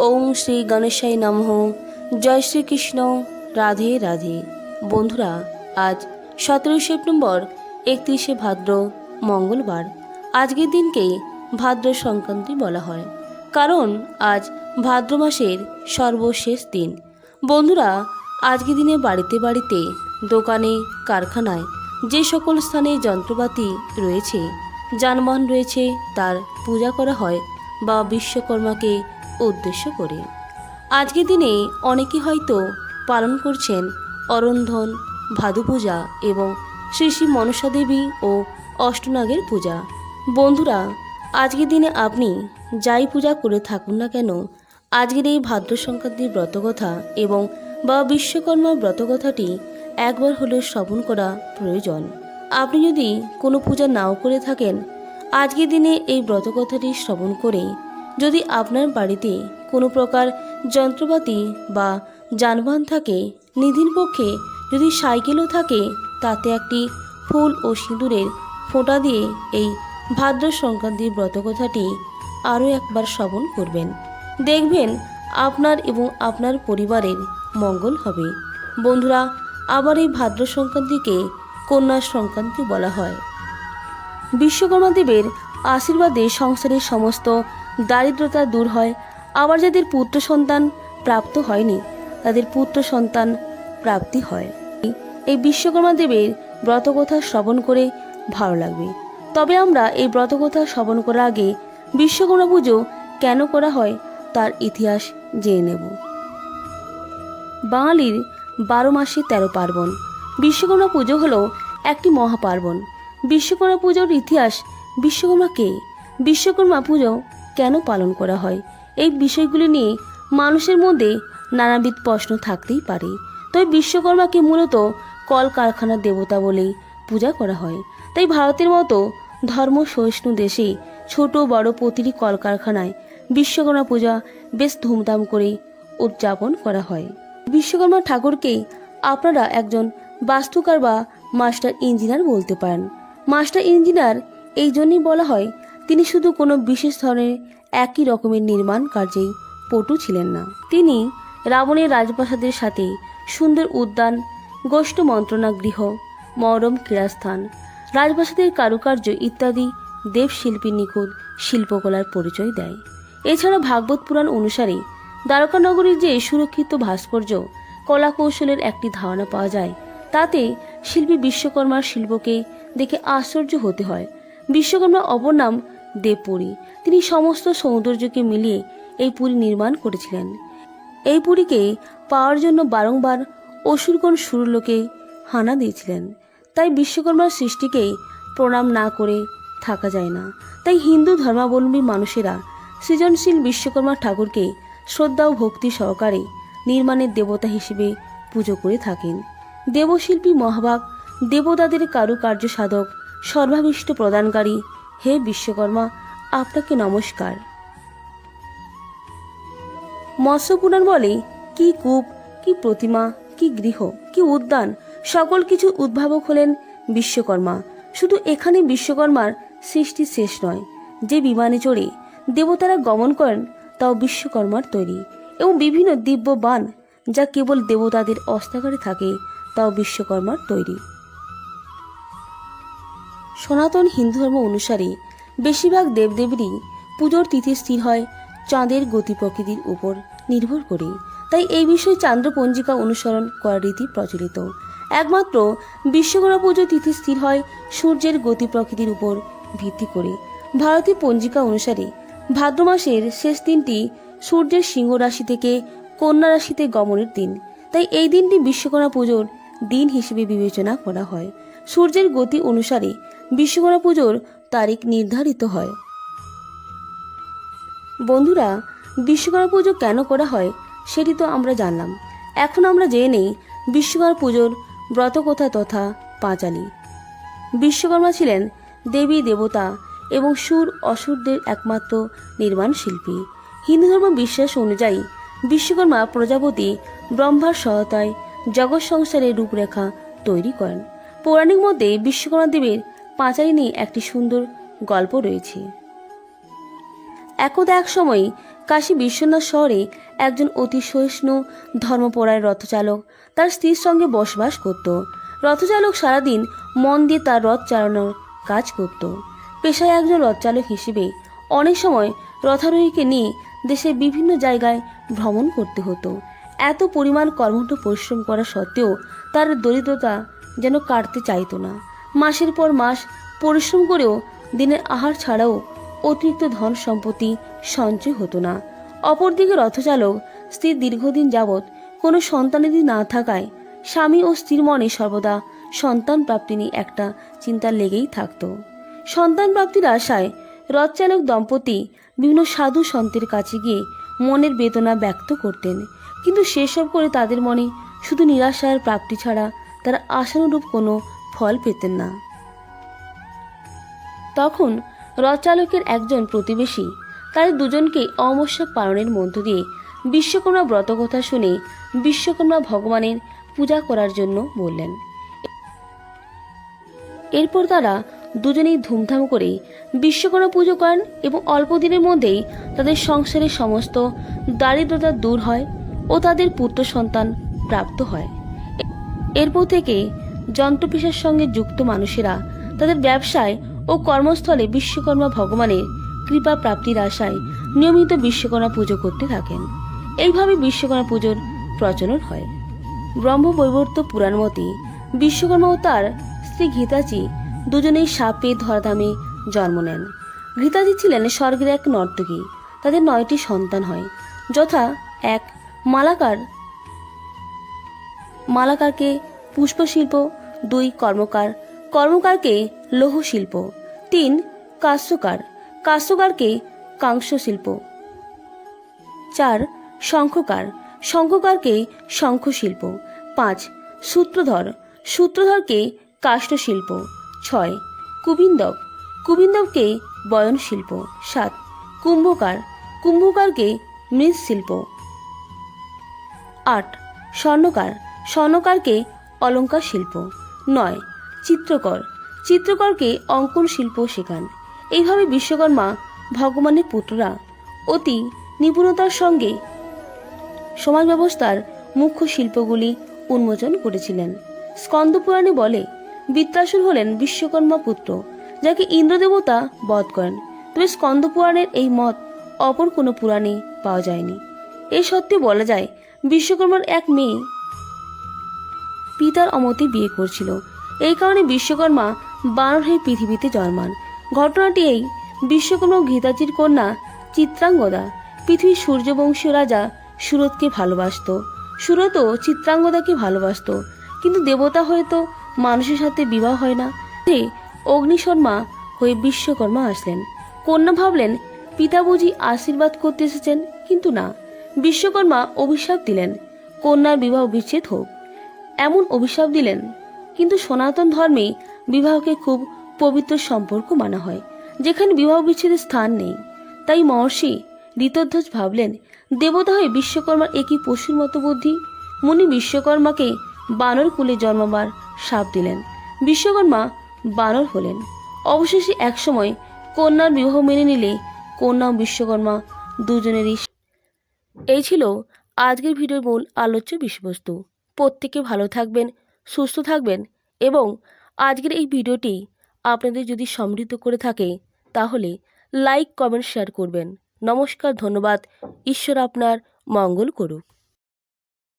ওম শ্রী গণেশাই নমঃ। জয় শ্রীকৃষ্ণ। রাধে রাধে। বন্ধুরা, আজ সতেরোই সেপ্টেম্বর, একত্রিশে ভাদ্র, মঙ্গলবার। আজকের দিনকে ভাদ্র সংক্রান্তি বলা হয়। কারণ আজ ভাদ্র মাসের সর্বশেষ দিন। বন্ধুরা, আজকের দিনে বাড়িতে বাড়িতে, দোকানে, কারখানায় যে সকল স্থানে যন্ত্রপাতি রয়েছে, যানবাহন রয়েছে, তার পূজা করা হয় বা বিশ্বকর্মাকে উদ্দেশ্য করে। আজকের দিনে অনেকে হয়তো পালন করছেন অরন্ধন, ভাদু পূজা এবং শ্রী শ্রী মনসা দেবী ও অষ্টনাগের পূজা। বন্ধুরা, আজকের দিনে আপনি যাই পূজা করে থাকুন না কেন, আজকের এই ভাদ্র সংক্রান্তির ব্রতকথা এবং বা বিশ্বকর্মা ব্রতকথাটি একবার হলেও শ্রবণ করা প্রয়োজন। আপনি যদি কোনো পূজা নাও করে থাকেন, আজকের দিনে এই ব্রতকথাটি শ্রবণ করে যদি আপনার বাড়িতে কোনো প্রকার যন্ত্রপাতি বা যানবাহন থাকে, নিধির পক্ষে যদি সাইকেলও থাকে, তাতে একটি ফুল ও সিঁদুরের ফোঁটা দিয়ে এই ভাদ্র সংক্রান্তির ব্রতকথাটি আরও একবার শ্রবণ করবেন। দেখবেন আপনার এবং আপনার পরিবারের মঙ্গল হবে। বন্ধুরা, আবার এই ভাদ্র সংক্রান্তিকে কন্যা সংক্রান্তি বলা হয়। বিশ্বকর্মা দেবের আশীর্বাদে সংসারের সমস্ত দারিদ্রতা দূর হয়। আবার যাদের পুত্র সন্তান প্রাপ্ত হয়নি, তাদের পুত্র সন্তান প্রাপ্তি হয়। এই বিশ্বকর্মা দেবের ব্রতকথা শ্রবণ করে ভালো লাগবে। তবে আমরা এই ব্রতকথা শ্রবণ করার আগে বিশ্বকর্মা পুজো কেন করা হয় তার ইতিহাস জেনে নেব। বাঙালির বারো মাসে তেরো পার্বণ। বিশ্বকর্মা পুজো হলো একটি মহাপার্বণ। বিশ্বকর্মা পুজোর ইতিহাস বিশ্বকর্মা কে? বিশ্বকর্মা পুজো কেন পালন করা হয়? এই বিষয়গুলি নিয়ে মানুষের মধ্যে নানাবিধ প্রশ্ন থাকতেই পারে। তবে বিশ্বকর্মাকে মূলত কলকারখানার দেবতা বলেই পূজা করা হয়। তাই ভারতের মতো ধর্ম সহিষ্ণু দেশে ছোট বড় প্রতিটি কলকারখানায় বিশ্বকর্মা পূজা বেশ ধুমধাম করেই উদযাপন করা হয়। বিশ্বকর্মা ঠাকুরকে আপনারা একজন বাস্তুকার বা মাস্টার ইঞ্জিনিয়ার বলতে পারেন। মাস্টার ইঞ্জিনিয়ার এই জন্যই বলা হয় তিনি শুধু কোনো বিশেষ ধরনের একই রকমের নির্মাণ কার্যেই পটু ছিলেন না। তিনি রাবণের রাজপ্রাসাদের সাথে সুন্দর উদ্যান, গোষ্ঠ মন্ত্রণা গৃহ, মরম ক্রীড়াস্থান, রাজপ্রাসাদের কারুকার্য ইত্যাদি দেবশিল্পীর নিখুঁত শিল্পকলার পরিচয় দেয়। এছাড়া ভাগবত পুরাণ অনুসারে দ্বারকানগরীর যে সুরক্ষিত ভাস্কর্য কলা কৌশলের একটি ধারণা পাওয়া যায়, তাতে শিল্পী বিশ্বকর্মার শিল্পকে দেখে আশ্চর্য হতে হয়। বিশ্বকর্মার অপর নাম দেবপুরী। তিনি সমস্ত সৌন্দর্যকে মিলিয়ে এই পুরী নির্মাণ করেছিলেন। এই পুরীকে পাওয়ার জন্য বারংবার অসুরগণ সুরলোকে হানা দিয়েছিলেন। তাই বিশ্বকর্মার সৃষ্টিকে প্রণাম না করে থাকা যায় না। তাই হিন্দু ধর্মাবলম্বী মানুষেরা সৃজনশীল বিশ্বকর্মা ঠাকুরকে শ্রদ্ধা ও ভক্তি সহকারে নির্মাণের দেবতা হিসেবে পুজো করে থাকেন। দেবশিল্পী মহাভাগ দেবতাদের কারুকার্য সাধক সর্বাভীষ্ট প্রদানকারী হে বিশ্বকর্মা, আপনাকে নমস্কার। মৎস্য পুরাণ বলে, কি কূপ, কি প্রতিমা, কি গৃহ, কি উদ্যান, সকল কিছু উদ্ভাবক হলেন বিশ্বকর্মা। শুধু এখানে বিশ্বকর্মার সৃষ্টি শেষ নয়, যে বিমানে চড়ে দেবতারা গমন করেন, তাও বিশ্বকর্মার তৈরি। এবং বিভিন্ন দিব্য বান যা কেবল দেবতাদের অস্ত্রাগারে থাকে, তাও বিশ্বকর্মার তৈরি। সনাতন হিন্দু ধর্ম অনুসারে বেশিরভাগ দেবদেবীরই পুজোর তিথি স্থির হয় চাঁদের গতি প্রকৃতির উপর নির্ভর করে। তাই এই বিষয়ে চান্দ্র পঞ্জিকা অনুসরণ করার রীতি প্রচলিত। একমাত্র বিশ্বকর্মা পুজো তিথি স্থির হয় সূর্যের গতি প্রকৃতির উপর ভিত্তি করে। ভারতীয় পঞ্জিকা অনুসারে ভাদ্র মাসের শেষ দিনটি সূর্যের সিংহ রাশি থেকে কন্যা রাশিতে গমনের দিন। তাই এই দিনটি বিশ্বকর্মা পুজোর দিন হিসেবে বিবেচনা করা হয়। সূর্যের গতি অনুসারে বিশ্বকর্মা পুজোর তারিখ নির্ধারিত হয়। বন্ধুরা, বিশ্বকর্মা পুজো কেন করা হয় সেটি তো আমরা জানলাম। এখন আমরা জেনে নেই বিশ্বকর্মা পুজোর ব্রতকথা তথা পাঁচালী। বিশ্বকর্মা ছিলেন দেবী, দেবতা এবং সুর, অসুরদের একমাত্র নির্মাণ শিল্পী। হিন্দু ধর্ম বিশ্বাস অনুযায়ী বিশ্বকর্মা প্রজাপতি ব্রহ্মার সহায়তায় জগৎ সংসারের রূপরেখা তৈরি করেন। পৌরাণিক মধ্যে বিশ্বকর্মা দেবের পাঁচালী নিয়ে একটি সুন্দর গল্প রয়েছে। একদা এক সময় কাশী বিশ্বনাথ শহরে একজন অতি সহিষ্ণু ধর্মপরায়ণ রথচালক তার স্ত্রীর সঙ্গে বসবাস করত। রথচালক সারাদিন মন দিয়ে তার রথ চালানোর কাজ করত। পেশায় একজন রথচালক হিসেবে অনেক সময় রথারোহীকে নিয়ে দেশের বিভিন্ন জায়গায় ভ্রমণ করতে হতো। এত পরিমাণ কর্মঠ পরিশ্রম করা সত্ত্বেও তার দরিদ্রতা যেন কাটতে চাইতো না। মাসের পর মাস পরিশ্রম করেও দিনের আহার ছাড়াও অতিরিক্ত ধন সম্পত্তি সঞ্চয় হতো না। অপরদিকে রথচালক স্ত্রীর দীর্ঘদিন যাবৎ কোনো সন্তানাদি না থাকায় স্বামী ও স্ত্রীর মনে সর্বদা সন্তান প্রাপ্তি নিয়ে একটা চিন্তা লেগেই থাকত। সন্তান প্রাপ্তির আশায় রথচালক দম্পতি বিভিন্ন সাধু সন্তের কাছে গিয়ে মনের বেদনা ব্যক্ত করতেন। কিন্তু সেসব করে তাদের মনে শুধু নিরাশার প্রাপ্তি ছাড়া তারা আশানুরূপ কোনো ফল পেতেন না। তখন রথচালকের একজন প্রতিবেশী তাদের দুজনকে অমস্যক পালনের মধ্য দিয়ে বিশ্বকর্মা ব্রতকথা শুনে বিশ্বকর্মা ভগবানের পূজা করার জন্য বললেন। এরপর তারা দুজনেই ধুমধাম করে বিশ্বকর্মা পুজো করেন এবং অল্প দিনের মধ্যেই তাদের সংসারের সমস্ত দারিদ্রতা দূর হয় ও তাদের পুত্র সন্তান প্রাপ্ত হয়। এরপর থেকে যন্ত্রপেশার সঙ্গে যুক্ত মানুষেরা, তাদের ব্যবসায় ও কর্মস্থলে বিশ্বকর্মা ভগবানের কৃপা প্রাপ্তির আশায় নিয়মিত বিশ্বকর্মা পুজো করতে থাকেন। এইভাবে বিশ্বকর্মা পুজোর প্রচলন হয়। ব্রহ্মবৈবর্ত পুরাণ মতে, বিশ্বকর্মা ও তার স্ত্রী ঘিতাজি দুজনেই সাপে ধরাধামে জন্ম নেন। ঘৃতাজি ছিলেন স্বর্গের এক নর্তকী। তাদের নয়টি সন্তান হয়, যথা এক মালাকার, মালাকারকে পুষ্পশিল্প দুই কর্মকার। কর্মকারকে লৌহ শিল্প তিন কাস্যকার। কাস্যকারকে কাংস শিল্প চার শঙ্খকার। শঙ্খকারকে শঙ্খ শিল্প পাঁচ সূত্রধর। সূত্রধরকে কাষ্ঠ শিল্প ছয় কুবিন্দক। কুবিন্দককে বয়ন শিল্প সাত কুম্ভকার। কুম্ভকারকে মৃৎ শিল্প আট স্বর্ণকার। স্বর্ণকারকে অলঙ্কার শিল্প নয়, চিত্রকর। চিত্রকরকে অঙ্কন শিল্প শেখান। এইভাবে বিশ্বকর্মা ভগবানের পুত্ররা অতি নিপুণতার সঙ্গে সমাজ ব্যবস্থার মুখ্য শিল্পগুলি উন্মোচন করেছিলেন। স্কন্দপুরাণে বলে, বৃত্তাসুর হলেন বিশ্বকর্মা পুত্র, যাকে ইন্দ্রদেবতা বধ করেন। তবে স্কন্দপুরাণের এই মত অপর কোনো পুরাণে পাওয়া যায়নি। এ সত্ত্বে বলা যায়, বিশ্বকর্মার এক মেয়ে পিতার অমতে বিয়ে করছিল। এই কারণে বিশ্বকর্মা বানর হয়ে পৃথিবীতে জন্মান। ঘটনাটি এই বিশ্বকর্মা ও ঘিতাজির কন্যা চিত্রাঙ্গদা, পৃথিবীর সূর্যবংশীয় রাজা সুরতকে ভালোবাসত। সুরতও চিত্রাঙ্গদাকে ভালোবাসত। কিন্তু দেবতা হয়তো মানুষের সাথে বিবাহ হয় না। অগ্নিশর্মা হয়ে বিশ্বকর্মা আসলেন। কন্যা ভাবলেন পিতা বুঝি আশীর্বাদ করতে এসেছেন। কিন্তু না, বিশ্বকর্মা অভিশাপ দিলেন। কন্যার বিবাহ বিচ্ছেদ হোক। এমন অভিশাপ দিলেন। কিন্তু সনাতন ধর্মে বিবাহকে খুব পবিত্র সম্পর্ক মানা হয়, যেখানে বিবাহ বিচ্ছেদের স্থান নেই। তাই মহর্ষি ঋতধ্বজ ভাবলেন দেবতা হয়ে বিশ্বকর্মার একই পশুর মতো বুদ্ধি। মুনি বিশ্বকর্মাকে বানর কুলে জন্মাবার সাপ দিলেন। বিশ্বকর্মা বানর হলেন। অবশেষে একসময় কন্যার বিবাহ মেনে নিলে কন্যা বিশ্বকর্মা দুজনেরই এই ছিল আজকের ভিডিওর মূল আলোচ্য বিষয়বস্তু। প্রত্যেকে ভালো থাকবেন, সুস্থ থাকবেন এবং আজকের এই ভিডিওটি আপনাদের যদি সমৃদ্ধ করে থাকে, তাহলে লাইক, কমেন্ট, শেয়ার করবেন। নমস্কার, ধন্যবাদ। ঈশ্বর আপনার মঙ্গল করুক।